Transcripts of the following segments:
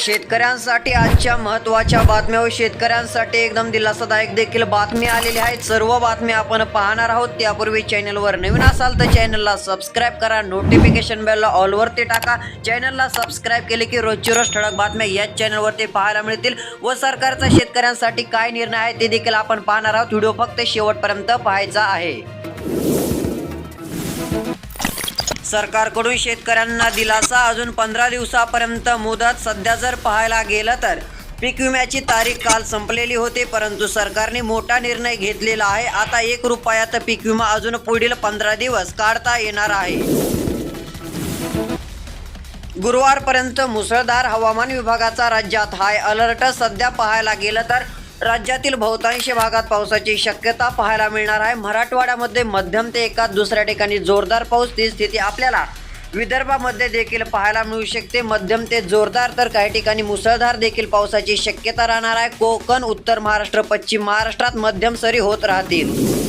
शेतकऱ्यांसाठी आजच्या महत्त्वाच्या बातम्या व शेतकऱ्यांसाठी एकदम दिलासादायक देखील बातमी आलेली आहेत. सर्व बातम्या आपण पाहणार आहोत. त्यापूर्वी चॅनलवर नवीन असाल तर चॅनलला सबस्क्राईब करा. नोटिफिकेशन बेलला ऑलवरती टाका. चॅनलला सबस्क्राईब केले की रोजची रोज ठळक बातम्या याच चॅनलवरती पाहायला मिळतील. व सरकारचा शेतकऱ्यांसाठी काय निर्णय आहे ते देखील आपण पाहणार आहोत. व्हिडिओ फक्त शेवटपर्यंत पाहायचा आहे. सरकारकडून शेतकऱ्यांना दिलासा अजून पंधरा दिवसापर्यंत मुदत सध्या जर पाहायला गेलं तर पीक विम्याची तारीख काल संपलेली होती परंतु सरकारने मोठा निर्णय घेतलेला आहे. आता एक रुपयात पीक विमा अजून पुढील पंधरा दिवस काढता येणार आहे. गुरुवारपर्यंत मुसळधार हवामान विभागाचा राज्यात हाय अलर्ट सध्या पाहायला गेलं तर राज्यातील बहुतांश भागात पावसाची शक्यता पाहायला मिळणार आहे. मराठवाड्यामध्ये मध्यम ते एका दुसऱ्या ठिकाणी जोरदार पाऊस. ती स्थिती आपल्याला विदर्भामध्ये देखील पाहायला मिळू शकते. मध्यम ते जोरदार तर काही ठिकाणी मुसळधार देखील पावसाची शक्यता राहणार आहे. कोकण उत्तर महाराष्ट्र पश्चिम महाराष्ट्रात मध्यम सरी होत राहतील.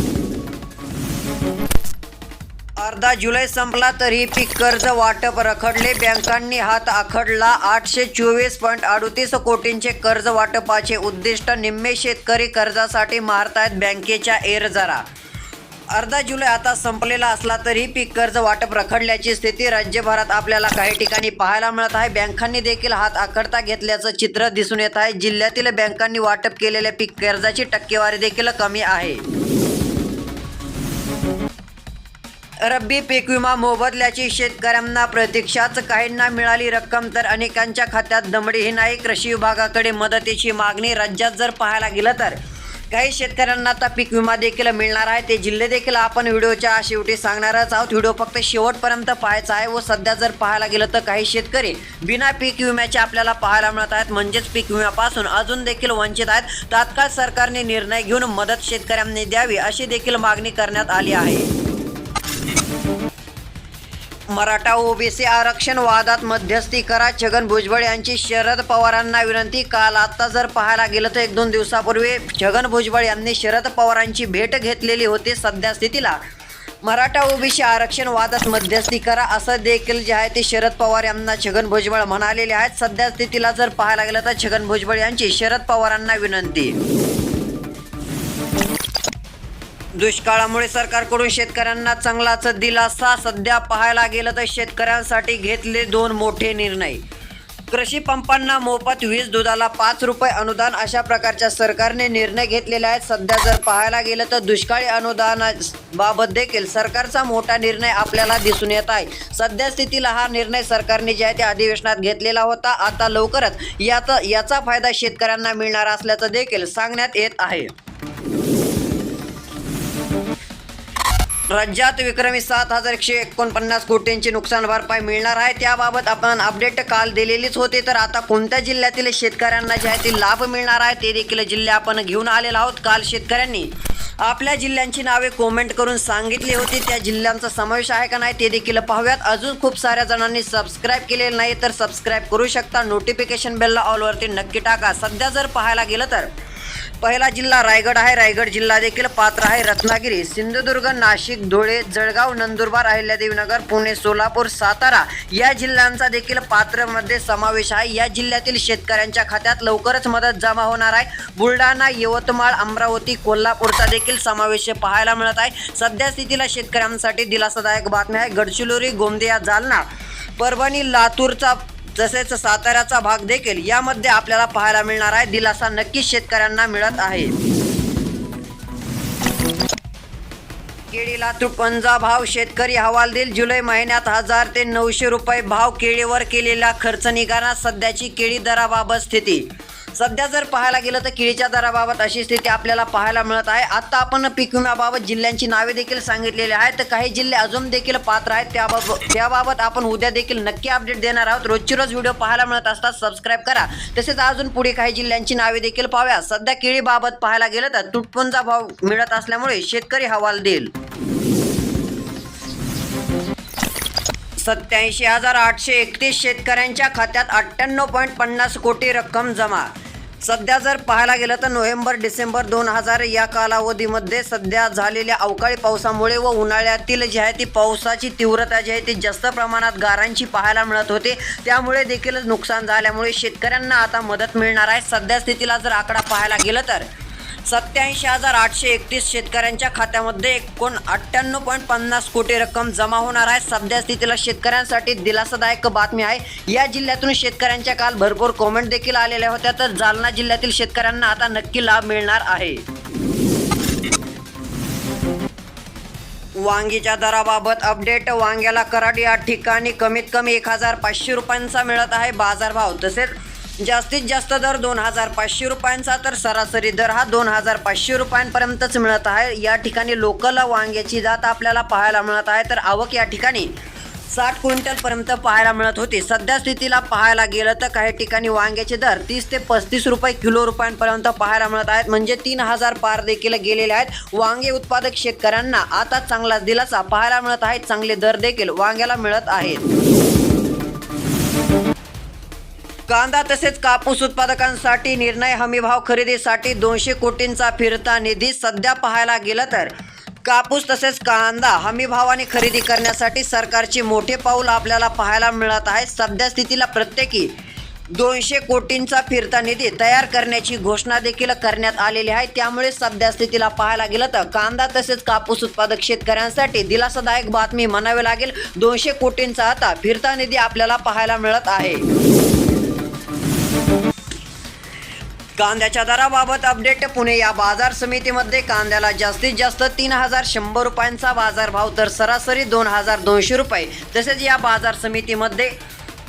अर्धा जुलै संपला तरी पीक कर्ज वाटप रखडले. बँकांनी हात आखडला. आठशे चोवीस पॉईंट अडतीस कोटींचे कर्ज वाटपाचे उद्दिष्ट निम्मे शेतकरी कर्जासाठी मारतायत बँकेच्या एरजरा. अर्धा जुलै आता संपलेला असला तरी पीक कर्ज वाटप रखडल्याची स्थिती राज्यभरात आपल्याला काही ठिकाणी पाहायला मिळत आहे. बँकांनी देखील हात आखडता घेतल्याचं चित्र दिसून येत आहे. जिल्ह्यातील बँकांनी वाटप केलेल्या पीक कर्जाची टक्केवारी देखील कमी आहे. रब्बी पीक विमा मोबदल्याची शेतकऱ्यांना प्रतीक्षाच काहींना मिळाली रक्कम तर अनेकांच्या खात्यात दमडीही नाही. कृषी विभागाकडे मदतीची मागणी राज्यात जर पाहायला गेलं तर. काही शेतकऱ्यांना आता पीक विमा देखील मिळणार आहे. ते जिल्हे देखील आपण व्हिडिओच्या शेवटी सांगणारच आहोत. व्हिडिओ फक्त शेवटपर्यंत पाहायचा आहे व सध्या जर पाहायला गेलं तर काही शेतकरी बिना पीक विम्याचे आपल्याला पाहायला मिळत आहेत. म्हणजेच पीक विम्यापासून अजून देखील वंचित आहेत. तात्काळ सरकारने निर्णय घेऊन मदत शेतकऱ्यांनी द्यावी अशी देखील मागणी करण्यात आली आहे. मराठा ओबीसी आरक्षण वादात मध्यस्थी करा. छगन भुजबळ यांची शरद पवारांना विनंती. काल आता जर पाहायला गेलं तर एक दोन दिवसापूर्वी छगन भुजबळ यांनी शरद पवारांची भेट घेतलेली होती सध्या स्थितीला. मराठा ओबीसी आरक्षण वादात मध्यस्थी करा असं देखील जे आहे ते शरद पवार यांना छगन भुजबळ म्हणालेले आहेत. सध्या स्थितीला जर पाहायला गेलं तर छगन भुजबळ यांची शरद पवारांना विनंती. दुष्काळामुळे सरकारकडून शेतकऱ्यांना चांगलाच दिलासा. सध्या पाहायला गेलं तर शेतकऱ्यांसाठी घेतले दोन मोठे निर्णय. कृषी पंपांना मोफत वीज दुधाला पाच रुपये अनुदान अशा प्रकारच्या सरकारने निर्णय घेतलेले आहेत. सध्या जर पाहायला गेलं तर दुष्काळी अनुदानाबाबत देखील सरकारचा मोठा निर्णय आपल्याला दिसून येत आहे. सध्या स्थितीला हा निर्णय सरकारने जे आहे त्या अधिवेशनात घेतलेला होता. आता लवकरच याचा याचा फायदा शेतकऱ्यांना मिळणार असल्याचं देखील सांगण्यात येत आहे. राज्यात विक्रमी सात हजार एकशे एकोणपन्नास कोटींची नुकसान भरपाई मिळणार आहे. त्याबाबत आपण अपडेट काल दिलेलीच होती. तर आता कोणत्या जिल्ह्यातील शेतकऱ्यांना जे आहे ते लाभ मिळणार आहे ते देखील जिल्हे आपण घेऊन आलेलो आहोत. काल शेतकऱ्यांनी आपल्या जिल्ह्यांची नावे कॉमेंट करून सांगितली होती. त्या जिल्ह्यांचा समावेश आहे का नाही ते देखील पाहूयात. अजून खूप साऱ्या जणांनी सबस्क्राईब केलेलं नाही तर सबस्क्राईब करू शकता. नोटिफिकेशन बेलला ऑलवरती नक्की टाका. सध्या जर पाहायला गेलं तर पहिला जिल्हा रायगड आहे. रायगड जिल्हा देखील पात्र आहे. रत्नागिरी सिंधुदुर्ग नाशिक धुळे जळगाव नंदुरबार अहिल्यादेवीनगर पुणे सोलापूर सातारा या जिल्ह्यांचा देखील पात्रमध्ये समावेश आहे. या जिल्ह्यातील शेतकऱ्यांच्या खात्यात लवकरच मदत जमा होणार आहे. बुलढाणा यवतमाळ अमरावती कोल्हापूरचा देखील समावेश पाहायला मिळत आहे. सध्या स्थितीला शेतकऱ्यांसाठी दिलासादायक बातम्या आहे. गडचिरोली गोंदिया जालना परभणी लातूरचा तसेच साताऱ्याचा भाग देखील यामध्ये आपल्याला पाहायला मिळणार आहे. दिलासा नक्कीच शेतकऱ्यांना मिळत आहे. केळीला तुटपंजा भाव शेतकरी हवाल देईल. जुलै महिन्यात हजार ते नऊशे रुपये भाव केळीवर केलेला खर्च निघाला. सध्याची केळी दराबाबत स्थिती सध्या जर पाहायला गेलं तर केळीच्या दराबाबत अशी स्थिती आपल्याला पाहायला मिळत आहे. आता आपण पीक विम्याबाबत जिल्ह्यांची नावे देखील सांगितलेली आहेत. तर काही जिल्हे अजून देखील पात्र आहेत. त्याबाबत त्याबाबत आपण उद्या देखील नक्की अपडेट देणार आहोत. रोजची रोज व्हिडिओ पाहायला मिळत असतात. सबस्क्राईब करा. तसेच अजून पुढे काही जिल्ह्यांची नावे देखील पाहूया. सध्या केळीबाबत पाहायला गेलं तर तुटपुंजा भाव मिळत असल्यामुळे शेतकरी हवाल देईल सत्याऐंशी हजार आठशे एकतीस शेतकऱ्यांच्या खात्यात अठ्ठ्याण्णव पॉईंट पन्नास कोटी रक्कम जमा. सध्या जर पाहायला गेलं तर नोव्हेंबर डिसेंबर दोन हजार या कालावधीमध्ये सध्या झालेल्या अवकाळी पावसामुळे व उन्हाळ्यातील जी आहे ती पावसाची तीव्रता जी आहे ती जास्त प्रमाणात गारांची पाहायला मिळत होते. त्यामुळे देखील नुकसान झाल्यामुळे शेतकऱ्यांना आता मदत मिळणार आहे. सध्या स्थितीला जर आकडा पाहायला गेलं तर सत्याऐंशी हजार आठशे एकतीस शेतकऱ्यांच्या खात्यामध्ये एकूण अठ्ठ्याण्णव पॉईंट पन्नास कोटी रक्कम जमा होणार आहे. सध्या स्थितीला शेतकऱ्यांसाठी दिलासादायक बातमी आहे. या जिल्ह्यातून शेतकऱ्यांच्या काल भरपूर कॉमेंट देखील आलेल्या होत्या. तर जालना जिल्ह्यातील शेतकऱ्यांना आता नक्की लाभ मिळणार आहे. वांगीच्या दराबाबत अपडेट वांग्याला कराड या ठिकाणी कमीत कमी एक हजार पाचशे रुपयांचा मिळत आहे बाजारभाव. तसेच जास्तीत जास्त दर दोन हजार पाचशे रुपयांचा तर सरासरी दर हा दोन हजार पाचशे रुपयांपर्यंतच मिळत आहे. या ठिकाणी लोकल वांग्याची जात आपल्याला पाहायला मिळत आहे. तर आवक या ठिकाणी साठ क्विंटलपर्यंत पाहायला मिळत होती. सध्या स्थितीला पाहायला गेलं तर काही ठिकाणी वांग्याचे दर तीस ते पस्तीस रुपये किलो रुपयांपर्यंत पाहायला मिळत आहेत. म्हणजे तीन हजार पार देखील गेलेले आहेत. वांगे उत्पादक शेतकऱ्यांना आता चांगला दिलासा पाहायला मिळत आहे चांगले दर देखील वांग्याला मिळत आहेत. कांदा तसेच कापूस उत्पादकांसाठी निर्णय हमीभाव खरेदीसाठी दोनशे कोटींचा फिरता निधी सध्या पाहायला गेलं तर कापूस तसेच कांदा हमीभावाने खरेदी करण्यासाठी सरकारचे मोठे पाऊल आपल्याला पाहायला मिळत आहे. सध्या स्थितीला प्रत्येकी दोनशे कोटींचा फिरता निधी तयार करण्याची घोषणा देखील करण्यात आलेली आहे. त्यामुळे सध्या स्थितीला पाहायला गेलं तर कांदा तसेच कापूस उत्पादक शेतकऱ्यांसाठी दिलासादायक बातमी म्हणावी लागेल. दोनशे कोटींचा आता फिरता निधी आपल्याला पाहायला मिळत आहे. कांद्याच्या दराबाबत अपडेट पुणे या बाजार समितीमध्ये कांद्याला जास्तीत जास्त तीन हजार शंभर रुपयांचा बाजारभाव तर सरासरी दोन हजार दोनशे रुपये. तसेच या बाजार समितीमध्ये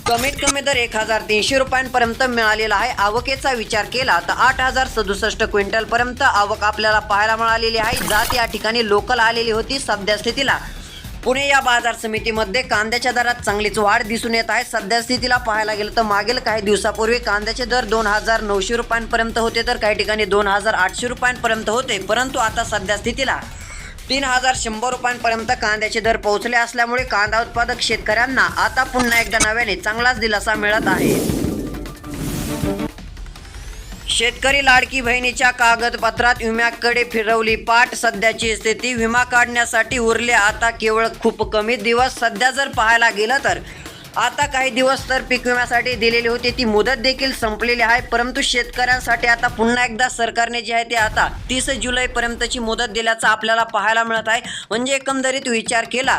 कमीत कमी दर एक हजार तीनशे रुपयांपर्यंत मिळालेला आहे. आवकेचा विचार केला तर आठ हजार सदुसष्ट क्विंटलपर्यंत आवक आपल्याला पाहायला मिळालेली आहे. जात या ठिकाणी लोकल आलेली होती सध्या स्थितीला. पुणे या बाजार समितीमध्ये कांद्याच्या दरात चांगलीच वाढ दिसून येत आहे. सध्या स्थितीला पाहायला गेलं तर मागील काही दिवसापूर्वी कांद्याचे दर दोन हजार नऊशे रुपयांपर्यंत होते तर काही ठिकाणी दोन हजार आठशे रुपयांपर्यंत होते. परंतु आता सध्या स्थितीला तीन हजार शंभर रुपयांपर्यंत कांद्याचे दर पोहोचले असल्यामुळे कांदा उत्पादक शेतकऱ्यांना आता पुन्हा एकदा नव्याने चांगलाच दिलासा मिळत आहे. शेतकरी लाडकी बहिणीच्या कागदपत्रात विम्याकडे फिरवली पाठ. सध्याची स्थिती विमा काढण्यासाठी उरले आता केवळ खूप कमी दिवस. सध्या जर पाहायला गेलं तर आता काही दिवस तर पीक विम्यासाठी दिलेली होती. ती मुदत देखील संपलेली आहे. परंतु शेतकऱ्यांसाठी आता पुन्हा एकदा सरकारने जे आहे ते आता तीस जुलैपर्यंतची मुदत दिल्याचं आपल्याला पाहायला मिळत आहे. म्हणजे एकंदरीत विचार केला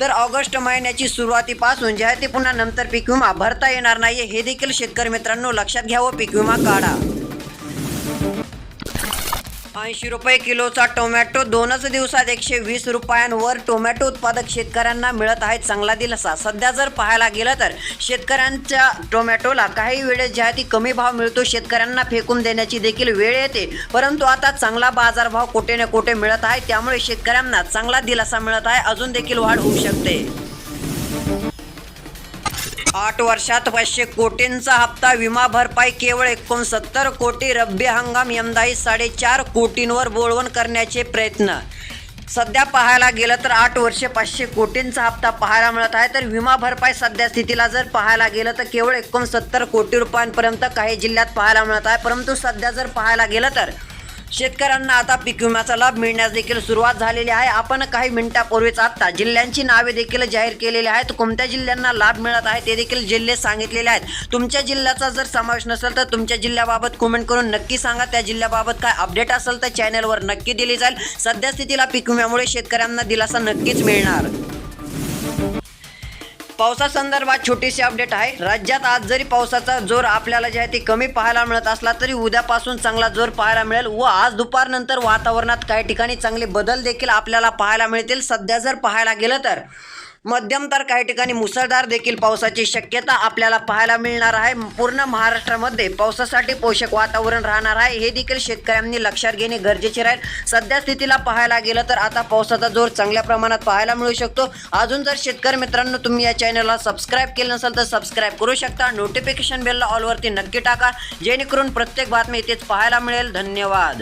तर ऑगस्ट महिन्याची सुरुवातीपासून जे आहे ते पुन्हा नंतर पीक विमा भरता येणार नाही हे देखील शेतकरी मित्रांनो लक्षात घ्यावं. पीक विमा काढा. ऐंशी रुपये किलोचा टोमॅटो दोनच दिवसात एकशे वीस रुपयांवर टोमॅटो उत्पादक शेतकऱ्यांना मिळत आहे चांगला दिलासा. सध्या जर पाहायला गेलं तर शेतकऱ्यांच्या टोमॅटोला काही वेळेस ज्या ती कमी भाव मिळतो शेतकऱ्यांना फेकून देण्याची देखील वेळ येते. परंतु आता चांगला बाजारभाव कुठे ना कुठे मिळत आहे त्यामुळे शेतकऱ्यांना चांगला दिलासा मिळत आहे अजून देखील वाढ होऊ शकते. आठ वर्षात पाचशे कोटींचा हप्ता विमा भरपाई केवळ एकोणसत्तर कोटी रब्बी हंगाम यंदाही साडेचार कोटींवर बोळवण करण्याचे प्रयत्न. सध्या पाहायला गेलं तर आठ वर्षे पाचशे कोटींचा हप्ता पाहायला मिळत आहे. तर विमा भरपाई सध्या स्थितीला जर पाहायला गेलं तर केवळ एकोणसत्तर कोटी रुपयांपर्यंत काही जिल्ह्यात पाहायला मिळत आहे. परंतु सध्या जर पाहायला गेलं तर शेतकऱ्यांना आता पीक विम्याचा लाभ मिळण्यास देखील सुरुवात झालेली आहे. आपण काही मिनिटापूर्वीच आता जिल्ह्यांची नावे देखील जाहीर केलेली आहेत. कोणत्या जिल्ह्यांना लाभ मिळत आहे ते देखील जिल्हे सांगितलेले आहेत. तुमच्या जिल्ह्याचा जर समावेश नसेल तर तुमच्या जिल्ह्याबाबत कमेंट करून नक्की सांगा. त्या जिल्ह्याबाबत काय अपडेट असेल तर चॅनलवर नक्की दिली जाईल. सध्या स्थितीला पीक विम्यामुळे शेतकऱ्यांना दिलासा नक्कीच मिळणार. पावसासंदर्भात छोटीशी अपडेट आहे. राज्यात आज जरी पावसाचा जोर आपल्याला जे आहे ते कमी पाहायला मिळत असला तरी उद्यापासून चांगला जोर पाहायला मिळेल व आज दुपारनंतर वातावरणात काही ठिकाणी चांगले बदल देखील आपल्याला पाहायला मिळतील. सध्या जर पाहायला गेलं तर मध्यम तर काही ठिकाणी मुसळधार देखील पावसाची शक्यता आपल्याला पाहायला मिळणार आहे. पूर्ण महाराष्ट्रामध्ये पावसासाठी पोषक वातावरण राहणार आहे. हे देखील शेतकऱ्यांनी लक्षात घेणे गरजेचे राहील. सध्या स्थितीला पाहायला गेलं तर आता पावसाचा जोर चांगल्या प्रमाणात पाहायला मिळू शकतो. अजून जर शेतकरी मित्रांनो तुम्ही या चॅनलला सबस्क्राईब केलं नसेल तर सबस्क्राईब करू शकता. नोटिफिकेशन बेलला ऑलवरती नक्की टाका. जेणेकरून प्रत्येक बातमी इथेच पाहायला मिळेल. धन्यवाद.